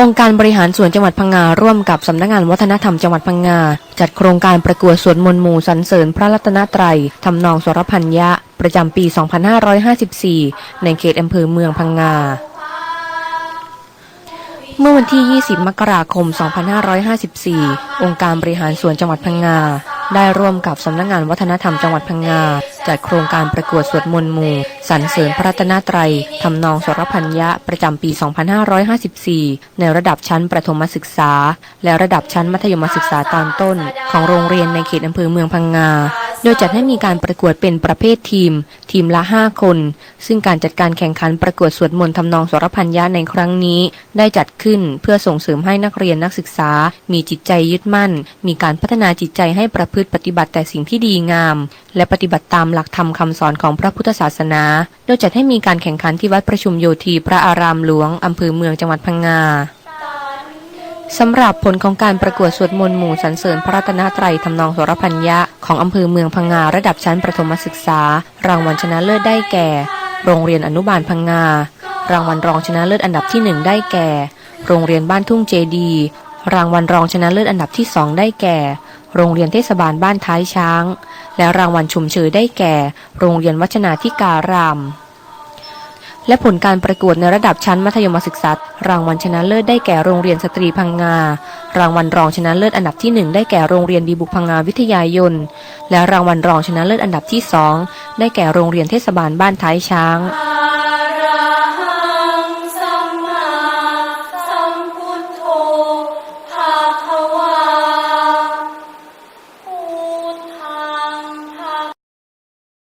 องค์การบริหารส่วนจังหวัดพังงาร่วมกับสำนักงานวัฒนธรรมจังหวัดพังงา จัดโครงการประกวดสวดมนต์หมู่สรรเสริญพระรัตนตรัยทำนองสรพัญญะประจำปี 2554 ในเขตอำเภอเมืองพังงาเมื่อวันที่ 20 มกราคม 2554 องค์การบริหารส่วนจังหวัดพังงา ได้ร่วมกับสำนักงานวัฒนธรรมจังหวัดพังงา จัดโครงการประกวดสวดมนต์หมู่สรรเสริญพระรัตนตรัยทำนองสรพัญญะประจำปี 2554 ในระดับชั้นประถมศึกษา และระดับชั้นมัธยมศึกษาตอนต้น ของโรงเรียนในเขตอำเภอเมืองพังงา โดยจัดให้มีการประกวดเป็นประเภททีม ทีมละ 5 คน ซึ่งการจัดการแข่งขันประกวดสวดมนต์ทำนองสรพัญญาในครั้งนี้ ได้จัดขึ้นเพื่อส่งเสริมให้นักเรียนนักศึกษา มีจิตใจยึดมั่น มีการพัฒนาจิตใจให้ประพฤติปฏิบัติแต่สิ่งที่ดีงาม และปฏิบัติตามหลักธรรมคำสอนของพระพุทธศาสนา โดยจัดให้มีการแข่งขันที่วัดประชุมโยธีพระอารามหลวงอำเภอเมืองจังหวัดพังงา สำหรับผลของการประกวดสวดมนต์หมู่สรรเสริญพระรัตนตรัยทำนองสรพัญญะของอำเภอเมืองพังงาระดับชั้นประถมศึกษา รางวัลชนะเลิศได้แก่ โรงเรียนอนุบาลพังงา รางวัลรองชนะเลิศอันดับที่หนึ่งได้แก่ โรงเรียนบ้านทุ่งเจดี รางวัลรองชนะเลิศอันดับที่สองได้แก่ โรงเรียนเทศบาลบ้านท้ายช้าง และรางวัลชุมเชยได้แก่ โรงเรียนวัชนาธิการาม และผลการประกวดในระดับชั้นมัธยมศึกษารางวัลชนะเลิศได้แก่โรงเรียนสตรีพังงา รางวัลรองชนะเลิศอันดับที่หนึ่งได้แก่โรงเรียนดีบุกพังงาวิทยายน และรางวัลรองชนะเลิศอันดับที่สองได้แก่โรงเรียนเทศบาลบ้านท้ายช้าง